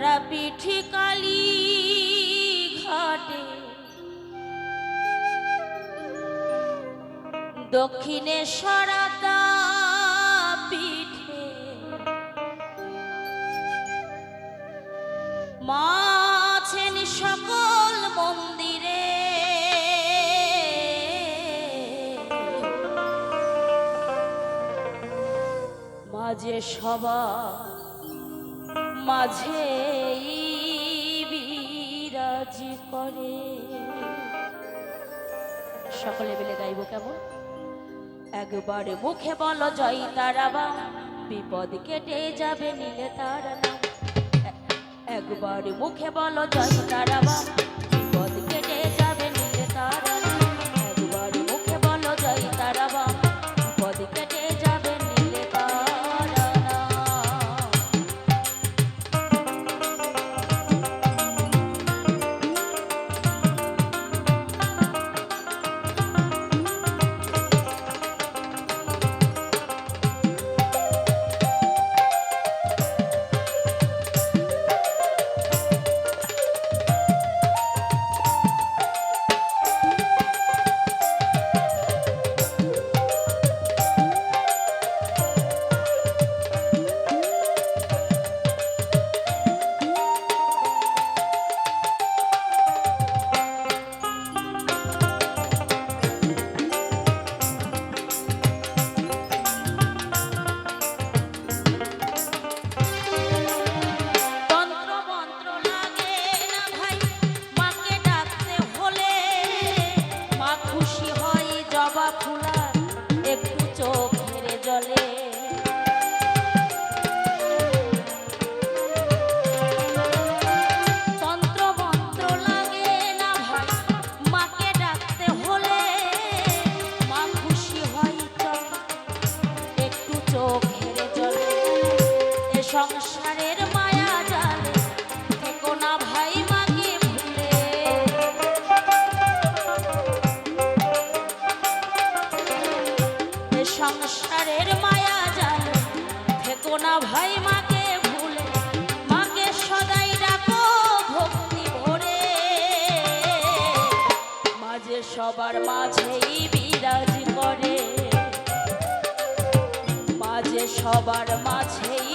তারা পিঠে কালি ঘাটে। দক্ষিণে সরাতা পিঠে। মাছেন সকল মন্দিরে। মাঝে সবার মাঝে বিরাজ করে। সকলে মিলে গাইব কেমন? একবার মুখে বলো জয় তারা বা, বিপদ কেটে যাবে নিলে তারা একবার মুখে বলো জয় তারা বা সবার মাঝেই বিরাজ করে। মাঝে সবার মাঝেই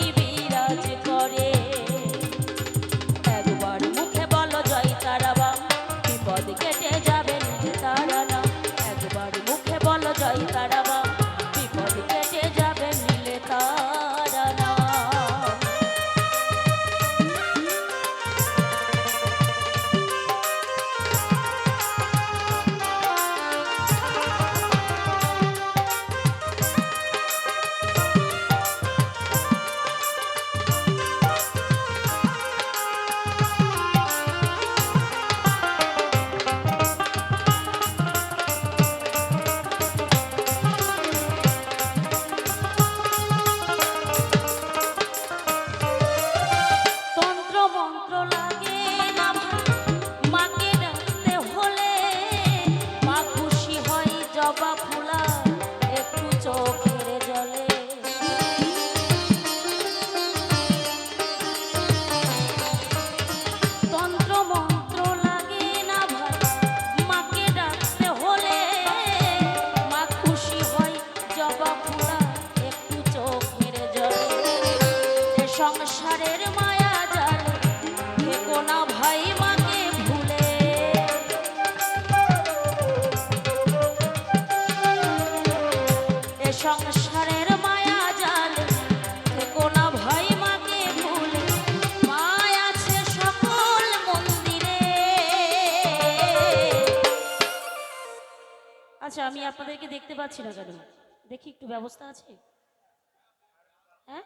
আছে মন্দিরে। আচ্ছা আমি আপনাদেরকে দেখতে পাচ্ছি না কেন? দেখি একটু ব্যবস্থা আছে? হ্যাঁ?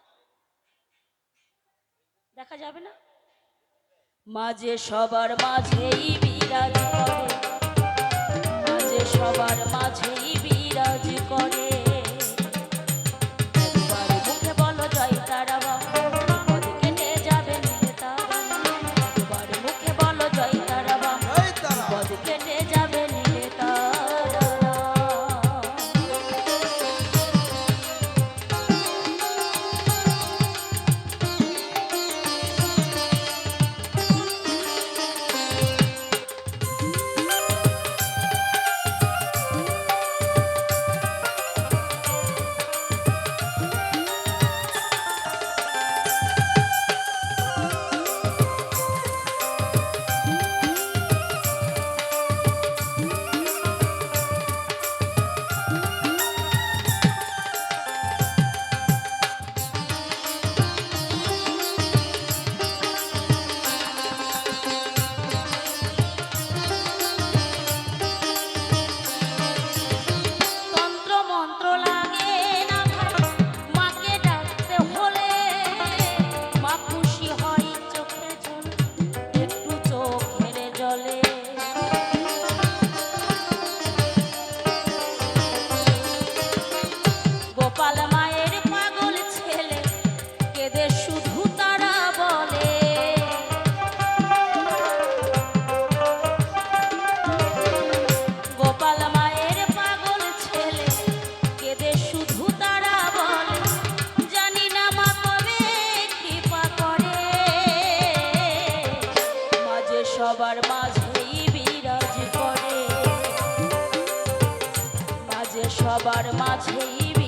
দেখা যাবে না? মাঝে সবার মাঝেই বিরাজ সবার মাঝেই